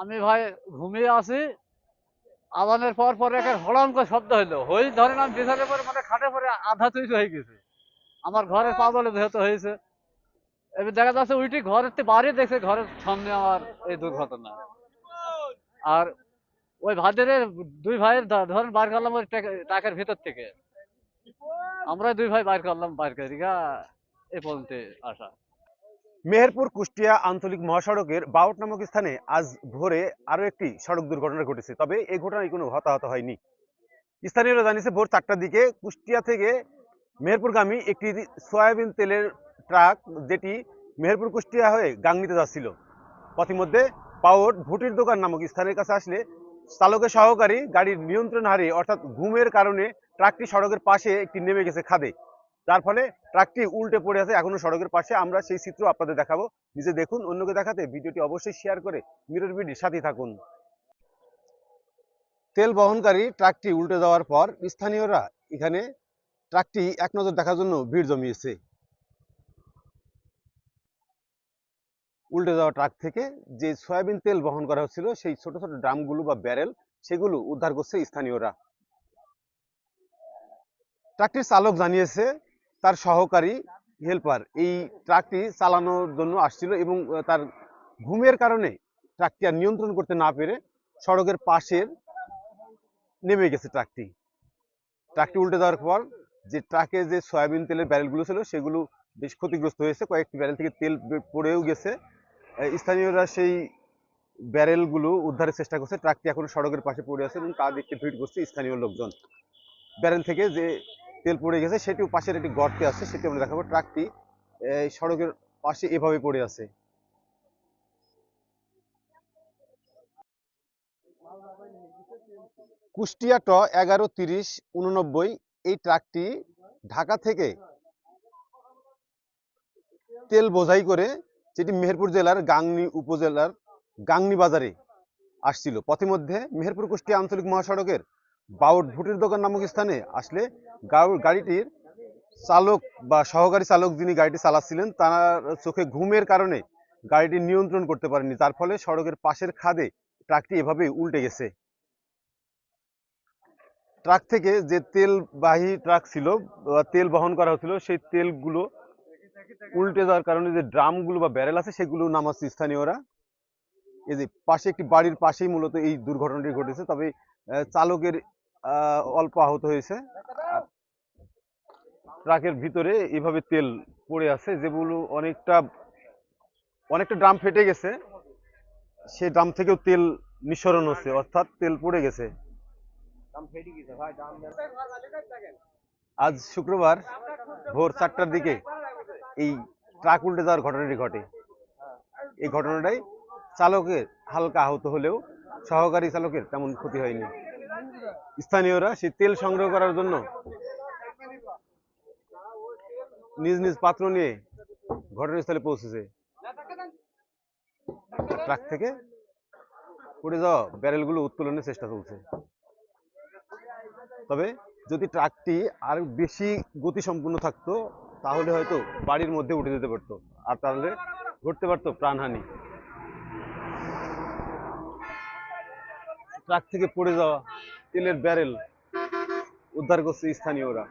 আমি ভাই ঘুমিয়ে আছি। আদানের পর পরে একটা করে শব্দ হইল। হই, ধরেন আমি বিছানের পরে মানে খাটে পরে আধা তুই হয়ে গেছে। আমার ঘরের পাগলে যেহেতু হয়েছে। এবার দেখা যাচ্ছে উইটি ঘরের থেকে বাড়ি দেখছে, ঘরের সামনে আমার এই দুর্ঘটনা। আর ওই ভাদের দুই ভাইয়ের ধরেন বার করলাম ওই টাকার ভিতর থেকে। আমরা দুই ভাই বার করলাম বাইর করি গা এ পর্যন্ত আসা। মেহেরপুর কুষ্টিয়া আঞ্চলিক মহাসড়কের বাউট নামক স্থানে আজ ভোরে আরও একটি সড়ক দুর্ঘটনা ঘটেছে। তবে এই ঘটনায় কোনো হতাহত হয়নি। স্থানীয়রা জানিয়েছে, ভোর চারটার দিকে কুষ্টিয়া থেকে মেহেরপুরগামী একটি সয়াবিন তেলের ট্রাক যেটি মেহেরপুর কুষ্টিয়া হয়ে গাংনিতে যাচ্ছিল। পথিমধ্যে পাওয়ার ভুটির দোকান নামক স্থানের কাছে আসলে চালকের সহকারী গাড়ির নিয়ন্ত্রণ হারিয়ে অর্থাৎ ঘুমের কারণে ট্রাকটি সড়কের পাশে একটি নেমে গেছে খাদে। যার ফলে ট্রাকটি উল্টে পড়ে আছে এখনও সড়কের পাশে। আমরা সেই চিত্র আপনাদের দেখাবো। নিজে দেখুন, অন্যকে দেখাতে ভিডিওটি অবশ্যই শেয়ার করে মিরর বিডির সাথে থাকুন। তেল বহনকারী ট্রাকটি উল্টে যাওয়ার পর স্থানীয়রা এখানে ট্রাকটি এক নজর দেখার জন্য ভিড় জমিয়েছে। উল্টে যাওয়া ট্রাক থেকে যে সয়াবিন তেল বহন করা হচ্ছিল, সেই ছোট ছোট ড্রামগুলো বা ব্যারেল, সেগুলো উদ্ধার করছে স্থানীয়রা। ট্রাকটির চালক জানিয়েছে তার সহকারী হেল্পার এই ট্রাকটি চালানোর জন্য আসছিল এবং তার ঘুমের কারণে ট্রাকটি আর নিয়ন্ত্রণ করতে না পেরে সড়কের পাশের নেমে গেছে ট্রাকটি ট্রাকটি উল্টে যাওয়ার পর যে ট্রাকে যে সয়াবিন তেলের ব্যারেলগুলো ছিল সেগুলো বেশ ক্ষতিগ্রস্ত হয়েছে। কয়েকটি ব্যারেল থেকে তেল পড়েও গেছে। স্থানীয়রা সেই ব্যারেলগুলো উদ্ধারের চেষ্টা করছে। ট্রাকটি এখন সড়কের পাশে পড়ে আছে এবং তা দেখতে ভিড় করছে স্থানীয় লোকজন। ব্যারেল থেকে যে তেল পড়ে গেছে, সেটিও পাশের একটি গর্তে আছে, সেটি আমরা দেখাবো। ট্রাকটি, এই সড়কের পাশে এভাবে পড়ে আছে। কুষ্টিয়া ট এগারো তিরিশ উননব্বই, এই ট্রাকটি ঢাকা থেকে তেল বোঝাই করে যেটি মেহেরপুর জেলার গাংনী উপজেলার গাংনী বাজারে আসছিল। পথিমধ্যে মেহেরপুর কুষ্টিয়া আঞ্চলিক মহাসড়কের বাউট ভুটির দোকান নামক স্থানে আসলে গাড়িটির চালক বা সহকারী চালক যিনি গাড়িটি চালাচ্ছিলেন, তার চোখে ঘুমের কারণে গাড়িটি নিয়ন্ত্রণ করতে পারেনি যার ফলে সড়কের পাশের খাদে ট্রাকটি এভাবে উল্টে গেছে। ট্রাক থেকে যে তেলবাহী ট্রাক ছিল, বা তেল বহন করা হচ্ছিল, সেই তেলগুলো উল্টে যাওয়ার কারণে যে ড্রামগুলো বা ব্যারেল আছে, সেগুলো নামাচ্ছে স্থানীয়রা। এই যে পাশে একটি বাড়ির পাশেই মূলত এই দুর্ঘটনাটি ঘটেছে। তবে চালকের অল্প আহত হয়েছে। ট্রাকের ভিতরে এভাবে তেল পড়ে আছে যেগুলো অনেকটা অনেকটা ড্রাম ফেটে গেছে। সেই ড্রাম থেকেও তেল নিঃসরণ হচ্ছে অর্থাৎ তেল পড়ে গেছে। আজ শুক্রবার ভোর চারটার দিকে এই ট্রাক উল্টে যাওয়ার ঘটনাটি ঘটে। এই ঘটনাটাই চালকের হালকা আহত হলেও সহকারী চালকের তেমন ক্ষতি হয়নি। স্থানীয়রা সেই তেল সংগ্রহ করার জন্য নিজ নিজ পাত্র নিয়ে ঘটনাস্থলে পৌঁছেছে। ট্রাক থেকে পড়ে যাওয়া ব্যারেলগুলো উত্তোলনের চেষ্টা চলছে। তবে যদি ট্রাকটি আর বেশি গতি গতিসম্পন্ন থাকতো, তাহলে হয়তো বাড়ির মধ্যে উঠে যেতে পারতো, আর তাহলে ঘটতে পারতো প্রাণহানি। ট্রাক থেকে পড়ে যাওয়া তেলের ব্যারেল উদ্ধার করছে স্থানীয়রা।